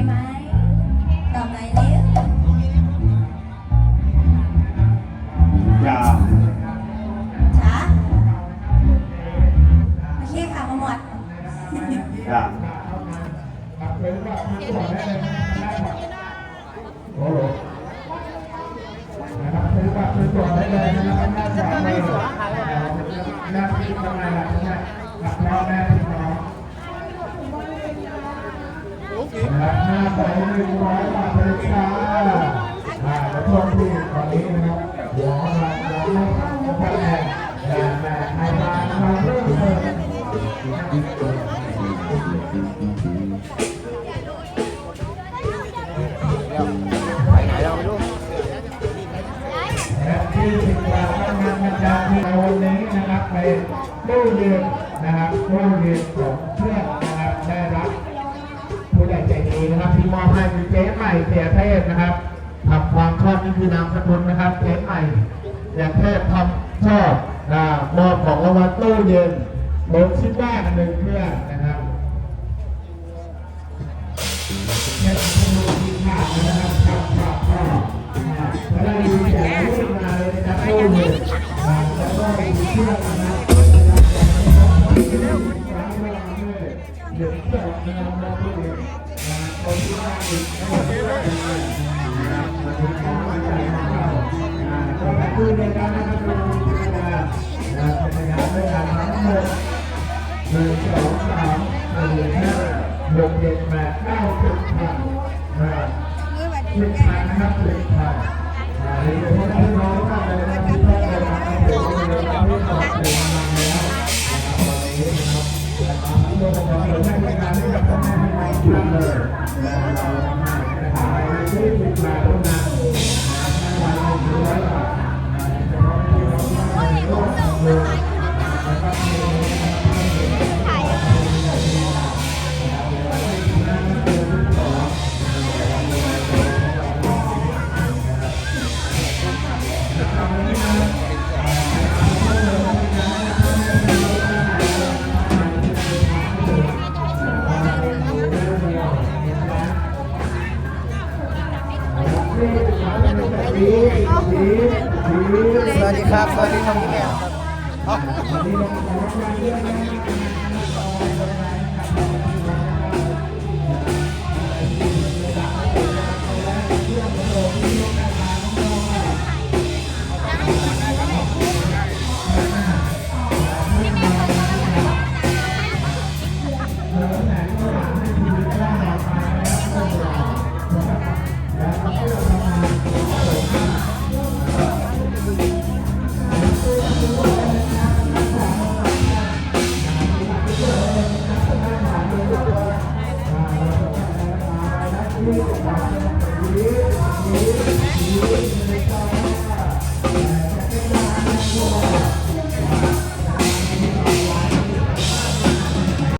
Okay. ไปหนึ่งร้อยบาทเลยจ้าอ่าแล้วช่วงที่ตอนนี้นะครับเดี๋ยวเราจะให้ท่านแม่แม่แม่ให้มามาเริ่มเลยไปไหนเราไม่รู้และที่สิบกว่าทำงานประจำที่วันนี้นะครับในตู้เย็นนะครับตู้เย็นของเพื่อนนะครับได้รับ ผู้ใหญ่ใจดีนะครับที่มอบให้คือเจ๊ใหม่เสียเทพนะครับทำความชอบนี่คือนามสกุลนะครับเจ๊ใหม่เสียเทพทำชอบนะมอบของรางวัลตู้เย็นโดนชิ้นแรกหนึ่งเพื่อนนะครับเนี่ยเป็นที่ขาดนะครับครับครับครับแล้วได้ยินเสียงวิ่งมาเลยนะครับตู้เย็นแล้วก็เชือนะครับเาก็มาคุยในการนะครับดูพิจารณานะเป็นงานด้วยกันทั้งหมดหนึ่งสองสามสี่ห้าหกเจ็ดแปดเก้าสิบพันสิบพันนะครับ เ